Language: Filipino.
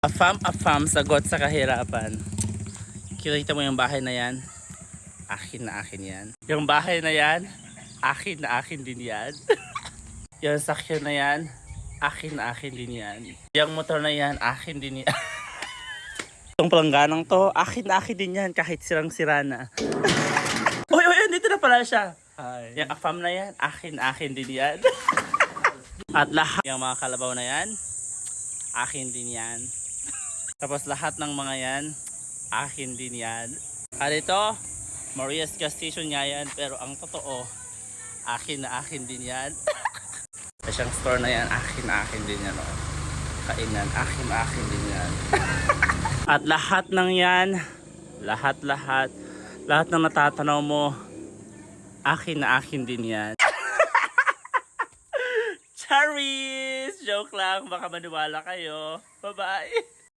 Afam, afam, sagot sa kahirapan. Kita mo yung bahay na yan? Akin na akin yan. Yung bahay na yan, akin na akin din yan. yung sakyan na yan, akin na akin din yan. Yung motor na yan, akin din yan. Itong palangganang to, akin na akin din yan kahit sirang-sira na. uy, uy, dito na pala siya. Hi. Yung afam na yan, akin na akin din yan. At lahat yung mga kalabaw na yan, akin din yan. Tapos lahat ng mga yan, akin din yan. At ito, Maria's gas station nga yan, pero ang totoo, akin na akin din yan. Sa siyang store na yan, akin na akin din yan. Oh. Kainan, akin na akin din yan. At lahat ng yan, lahat-lahat, lahat ng natatanaw mo, akin na akin din yan. Charis! Joke lang, baka maniwala kayo. Bye-bye!